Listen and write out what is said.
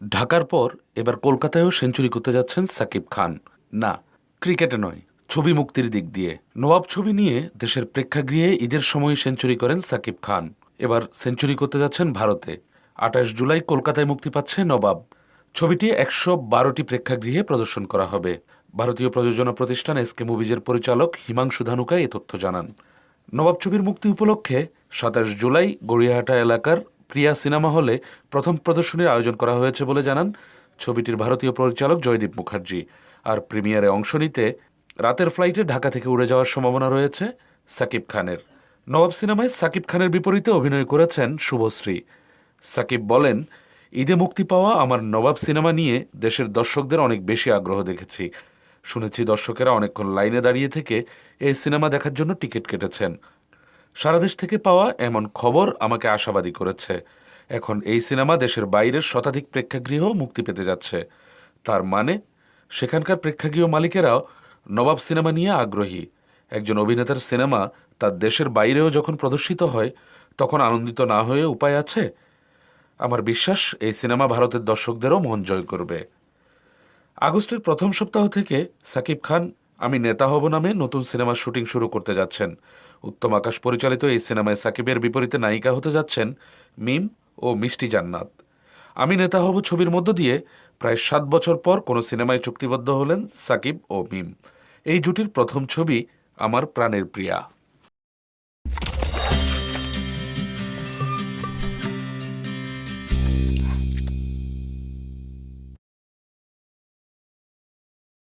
ঢাকার পর এবার কলকাতায়ও সেঞ্চুরি করতে যাচ্ছেন সাকিব খান। না, ক্রিকেটে নয়, ছবি মুক্তির দিক দিয়ে। নবাব ছবি নিয়ে দেশের প্রেক্ষাগৃহে ঈদের সময় সেঞ্চুরি করেন সাকিব খান। এবার সেঞ্চুরি করতে যাচ্ছেন ভারতে। আঠাশ জুলাই কলকাতায় মুক্তি পাচ্ছে নবাব। ছবিটি একশো বারোটি প্রেক্ষাগৃহে প্রদর্শন করা হবে। ভারতীয় প্রযোজনা প্রতিষ্ঠান এসকে মুভিজের পরিচালক হিমাংশু ধানুকা এ তথ্য জানান। নবাব ছবির মুক্তি উপলক্ষে সাতাশ জুলাই গড়িয়াহাটা এলাকার প্রিয়া সিনেমা হলে প্রথম প্রদর্শনীর আয়োজন করা হয়েছে বলে জানান ছবিটির ভারতীয় পরিচালক জয়দীপ মুখার্জি। আর প্রিমিয়ারে অংশ নিতে রাতের ফ্লাইটে ঢাকা থেকে উড়ে যাওয়ার সম্ভাবনা রয়েছে সাকিব খানের। নবাব সিনেমায় সাকিব খানের বিপরীতে অভিনয় করেছেন শুভশ্রী। সাকিব বলেন, ঈদে মুক্তি পাওয়া আমার নবাব সিনেমা নিয়ে দেশের দর্শকদের অনেক বেশি আগ্রহ দেখেছি। শুনেছি দর্শকেরা অনেকক্ষণ লাইনে দাঁড়িয়ে থেকে এই সিনেমা দেখার জন্য টিকিট কেটেছেন। সারা দেশ থেকে পাওয়া এমন খবর আমাকে আশাবাদী করেছে। এখন এই সিনেমা দেশের বাইরের শতাধিক প্রেক্ষাগৃহ মুক্তি পেতে যাচ্ছে। তার মানে সেখানকার প্রেক্ষাগৃহ মালিকেরাও নবাব সিনেমা নিয়ে আগ্রহী। একজন অভিনেতার সিনেমা তার দেশের বাইরেও যখন প্রদর্শিত হয়, তখন আনন্দিত না হয়ে উপায় আছে? আমার বিশ্বাস, এই সিনেমা ভারতের দর্শকদেরও মন জয় করবে। আগস্টের প্রথম সপ্তাহ থেকে সাকিব খান আমি নেতা হব নামে নতুন সিনেমার শুটিং শুরু করতে যাচ্ছেন। উত্তম আকাশ পরিচালিত এই সিনেমায় সাকিবের বিপরীতে নায়িকা হতে যাচ্ছেন মিম ও মিষ্টি জান্নাত। আমি নেতা হব ছবির মধ্য দিয়ে প্রায় সাত বছর পর কোনো সিনেমায় চুক্তিবদ্ধ হলেন সাকিব ও মিম। এই জুটির প্রথম ছবি আমার প্রাণের প্রিয়া।